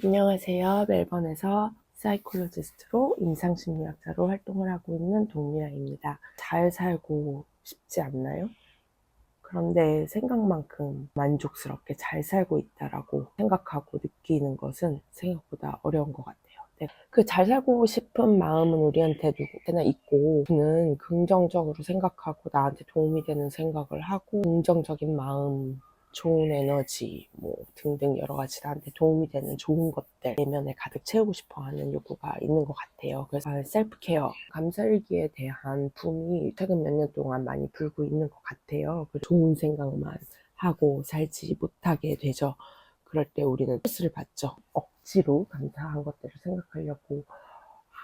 안녕하세요. 멜번에서 사이콜로지스트로 임상심리학자로 활동을 하고 있는 동미라입니다. 잘 살고 싶지 않나요? 그런데 생각만큼 만족스럽게 잘 살고 있다라고 생각하고 느끼는 것은 생각보다 어려운 것 같아요. 그잘 살고 싶은 마음은 우리한테 누구나 있고, 그는 긍정적으로 생각하고 나한테 도움이 되는 생각을 하고, 긍정적인 마음, 좋은 에너지, 뭐 등등 여러 가지 나한테 도움이 되는 좋은 것들 내면에 가득 채우고 싶어 하는 욕구가 있는 것 같아요. 그래서 셀프 케어, 감사일기에 대한 붐이 최근 몇 년 동안 많이 불고 있는 것 같아요. 그 좋은 생각만 하고 살지 못하게 되죠. 그럴 때 우리는 스트레스를 받죠. 억지로 감사한 것들을 생각하려고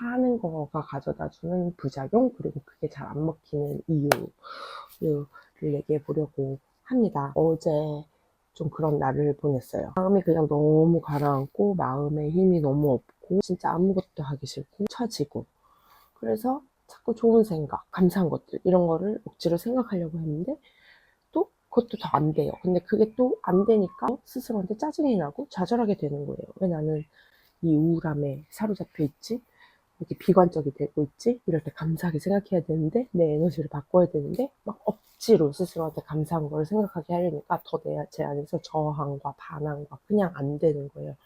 하는 거가 가져다 주는 부작용, 그리고 그게 잘 안 먹히는 이유를 얘기해 보려고 합니다. 어제 좀 그런 날을 보냈어요. 마음이 그냥 너무 가라앉고, 마음에 힘이 너무 없고, 진짜 아무것도 하기 싫고, 처지고. 그래서 자꾸 좋은 생각, 감사한 것들, 이런 거를 억지로 생각하려고 했는데, 또 그것도 더 안 돼요. 근데 그게 또 안 되니까 스스로한테 짜증이 나고 좌절하게 되는 거예요. 왜 나는 이 우울함에 사로잡혀 있지? 이렇게 비관적이 되고 있지? 이럴 때 감사하게 생각해야 되는데, 내 에너지를 바꿔야 되는데, 막 억지로 스스로한테 감사한 걸 생각하게 하려니까 더제 안에서 저항과 반항과 그냥 안 되는 거예요.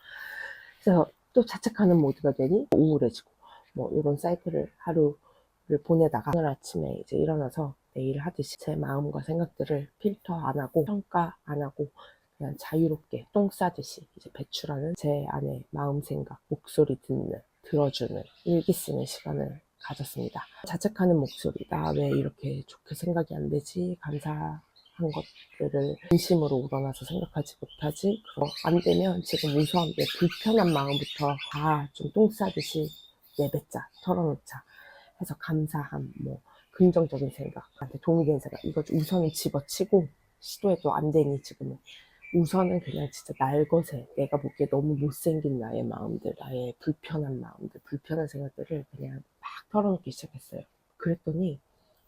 그래서 또 자책하는 모드가 되니 우울해지고, 뭐 이런 사이클을 하루를 보내다가 오늘 아침에 이제 일어나서 내일 하듯이 제 마음과 생각들을 필터 안 하고 평가 안 하고 그냥 자유롭게 똥 싸듯이 이제 배출하는 제 안에 마음 생각 목소리 듣는 들어주는 일기 쓰는 시간을 가졌습니다. 자책하는 목소리 나 왜 이렇게 좋게 생각이 안 되지? 감사한 것들을 진심으로 우러나서 생각하지 못하지? 그거 안 되면 지금 우선 내 불편한 마음부터 다 좀 똥 싸듯이 내뱉자 털어놓자 해서 감사함 뭐 긍정적인 생각, 나한테 도움이 되는 생각, 이거 우선은 집어치고 시도해도 안 되니 지금은 우선은 그냥 진짜 날 것에 내가 보기에 너무 못생긴 나의 마음들, 나의 불편한 마음들, 불편한 생각들을 그냥 막 털어놓기 시작했어요. 그랬더니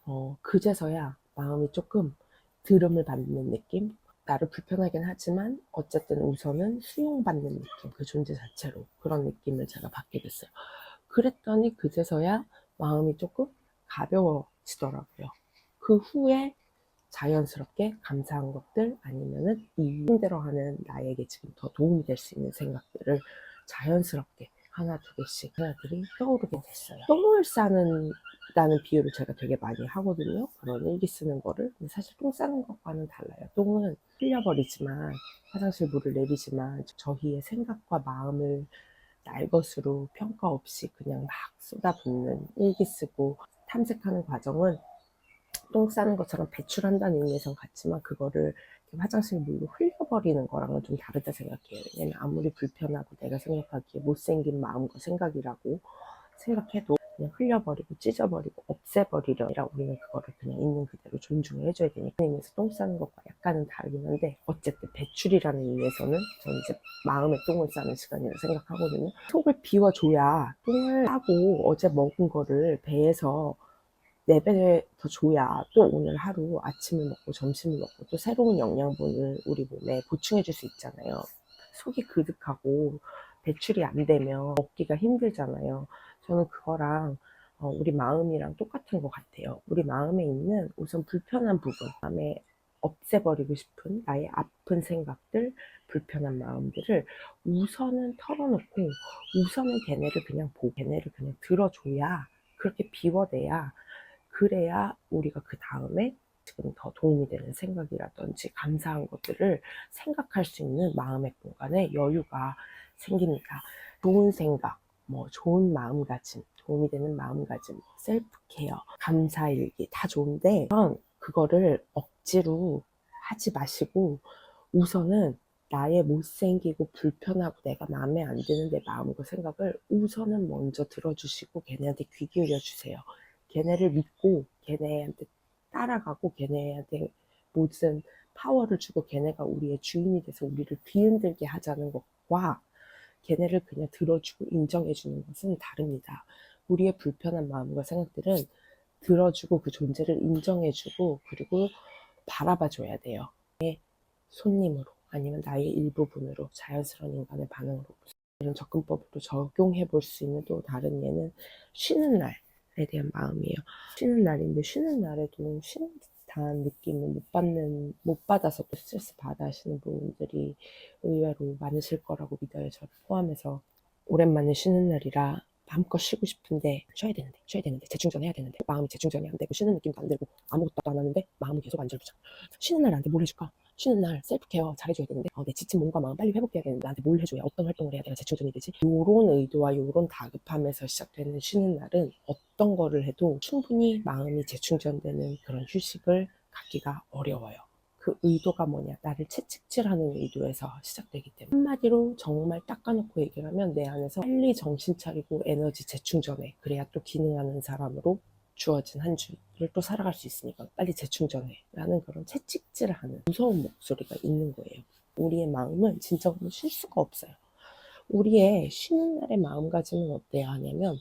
어, 그제서야 마음이 조금 들음을 받는 느낌? 나를 불편하긴 하지만 어쨌든 우선은 수용받는 느낌, 그 존재 자체로 그런 느낌을 제가 받게 됐어요. 그랬더니 그제서야 마음이 조금 가벼워지더라고요. 그 후에 자연스럽게 감사한 것들 아니면은 이 힘들어하는 나에게 지금 더 도움이 될 수 있는 생각들을 자연스럽게 하나 두 개씩 하나들이 떠오르게 됐어요. 똥을 싸는 다는 비유를 제가 되게 많이 하거든요. 그런 일기 쓰는 거를. 근데 사실 똥 싸는 것과는 달라요. 똥은 흘려버리지만 화장실 물을 내리지만 저희의 생각과 마음을 날 것으로 평가 없이 그냥 막 쏟아붓는 일기 쓰고 탐색하는 과정은 똥 싸는 것처럼 배출한다는 의미에선 같지만 그거를 화장실 물로 흘려버리는 거랑은 좀 다르다 생각해요. 왜냐면 아무리 불편하고 내가 생각하기에 못생긴 마음과 생각이라고 생각해도 그냥 흘려버리고 찢어버리고 없애버리려 라 우리는 그거를 그냥 있는 그대로 존중을 해줘야 되니까 그 의미에서 똥 싸는 것과 약간은 다르긴 한데 어쨌든 배출이라는 의미에서는 저는 이제 마음의 똥을 싸는 시간이라고 생각하거든요. 속을 비워줘야 똥을 싸고 어제 먹은 거를 배에서 네 배를 더 줘야 또 오늘 하루 아침을 먹고 점심을 먹고 또 새로운 영양분을 우리 몸에 보충해 줄 수 있잖아요. 속이 그득하고 배출이 안 되면 먹기가 힘들잖아요. 저는 그거랑 어, 우리 마음이랑 똑같은 것 같아요. 우리 마음에 있는 우선 불편한 부분, 마음에 없애버리고 싶은 나의 아픈 생각들, 불편한 마음들을 우선은 털어놓고 우선은 걔네를 그냥 보고 걔네를 그냥 들어줘야 그렇게 비워내야 그래야 우리가 그 다음에 지금 더 도움이 되는 생각이라든지 감사한 것들을 생각할 수 있는 마음의 공간에 여유가 생깁니다. 좋은 생각, 뭐 좋은 마음가짐, 도움이 되는 마음가짐, 셀프 케어, 감사 일기 다 좋은데 그거를 억지로 하지 마시고 우선은 나의 못생기고 불편하고 내가 마음에 안 드는 내 마음과 생각을 우선은 먼저 들어주시고 걔네한테 귀 기울여 주세요. 걔네를 믿고 걔네한테 따라가고 걔네한테 모든 파워를 주고 걔네가 우리의 주인이 돼서 우리를 뒤흔들게 하자는 것과 걔네를 그냥 들어주고 인정해주는 것은 다릅니다. 우리의 불편한 마음과 생각들은 들어주고 그 존재를 인정해주고 그리고 바라봐줘야 돼요. 손님으로 아니면 나의 일부분으로 자연스러운 인간의 반응으로 이런 접근법으로 적용해 볼 수 있는 또 다른 예는 쉬는 날에 대한 마음이에요. 쉬는 날인데 쉬는 날에도 쉬는 듯한 느낌을 못 받는 못 받아서 또 스트레스 받아 하시는 분들이 의외로 많으실 거라고 믿어요. 저를 포함해서 오랜만에 쉬는 날이라 마음껏 쉬고 싶은데 쉬어야 되는데 쉬어야 되는데 재충전해야 되는데 마음이 재충전이 안 되고 쉬는 느낌도 안 들고 아무것도 안 하는데 마음은 계속 안 졸부죠. 쉬는 날 나한테 뭘 해줄까? 쉬는 날 셀프케어 잘해줘야 되는데 어, 내 지친 몸과 마음 빨리 회복돼야 되는데 나한테 뭘 해줘야 어떤 활동을 해야 내가 재충전이 되지? 요런 의도와 요런 다급함에서 시작되는 쉬는 날은 어떤 거를 해도 충분히 마음이 재충전되는 그런 휴식을 갖기가 어려워요. 그 의도가 뭐냐. 나를 채찍질하는 의도에서 시작되기 때문에. 한마디로 정말 닦아놓고 얘기를 하면 내 안에서 빨리 정신 차리고 에너지 재충전해. 그래야 또 기능하는 사람으로 주어진 한 주를 또 살아갈 수 있으니까 빨리 재충전해. 라는 그런 채찍질하는 무서운 목소리가 있는 거예요. 우리의 마음은 진짜 쉴 수가 없어요. 우리의 쉬는 날의 마음가짐은 어때야 하냐면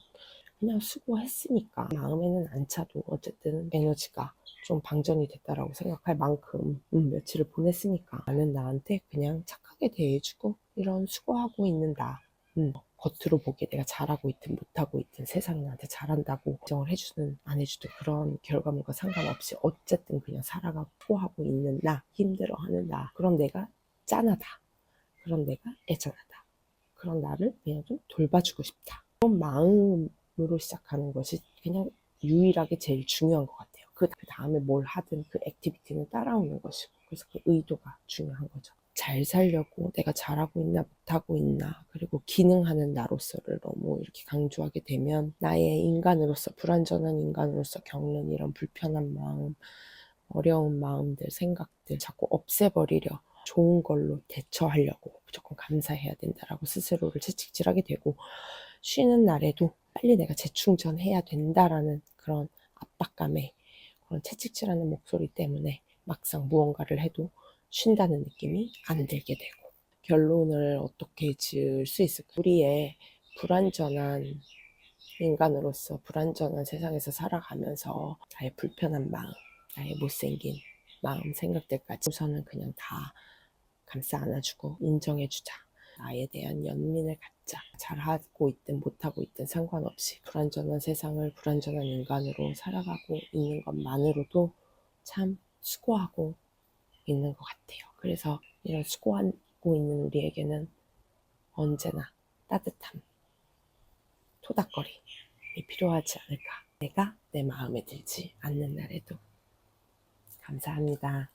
그냥 수고했으니까 마음에는 안 차도 어쨌든 에너지가 좀 방전이 됐다라고 생각할 만큼 음, 며칠을 보냈으니까 나는 나한테 그냥 착하게 대해주고 이런 수고하고 있는 나 음, 겉으로 보기에 내가 잘하고 있든 못하고 있든 세상이 나한테 잘한다고 걱정을 해주든 안 해주든 그런 결과물과 상관없이 어쨌든 그냥 살아가고 수고하고 있는 나 힘들어하는 나. 그런 내가 짠하다. 그런 내가 애잔하다. 그런 나를 그냥 좀 돌봐주고 싶다. 그런 마음으로 시작하는 것이 그냥 유일하게 제일 중요한 것 같아요. 그 다음에 뭘 하든 그 액티비티는 따라오는 것이고 그래서 그 의도가 중요한 거죠. 잘 살려고 내가 잘하고 있나 못하고 있나 그리고 기능하는 나로서를 너무 이렇게 강조하게 되면 나의 인간으로서 불완전한 인간으로서 겪는 이런 불편한 마음 어려운 마음들 생각들 자꾸 없애버리려 좋은 걸로 대처하려고 무조건 감사해야 된다라고 스스로를 채찍질하게 되고 쉬는 날에도 빨리 내가 재충전해야 된다라는 그런 압박감에 그런 채찍질하는 목소리 때문에 막상 무언가를 해도 쉰다는 느낌이 안 들게 되고 결론을 어떻게 지을 수 있을까? 우리의 불완전한 인간으로서 불완전한 세상에서 살아가면서 나의 불편한 마음, 나의 못생긴 마음, 생각들까지 우선은 그냥 다 감싸 안아주고 인정해주자. 나에 대한 연민을 갖자. 잘하고 있든 못하고 있든 상관없이 불완전한 세상을 불완전한 인간으로 살아가고 있는 것만으로도 참 수고하고 있는 것 같아요. 그래서 이런 수고하고 있는 우리에게는 언제나 따뜻함, 토닥거림이 필요하지 않을까. 내가 내 마음에 들지 않는 날에도. 감사합니다.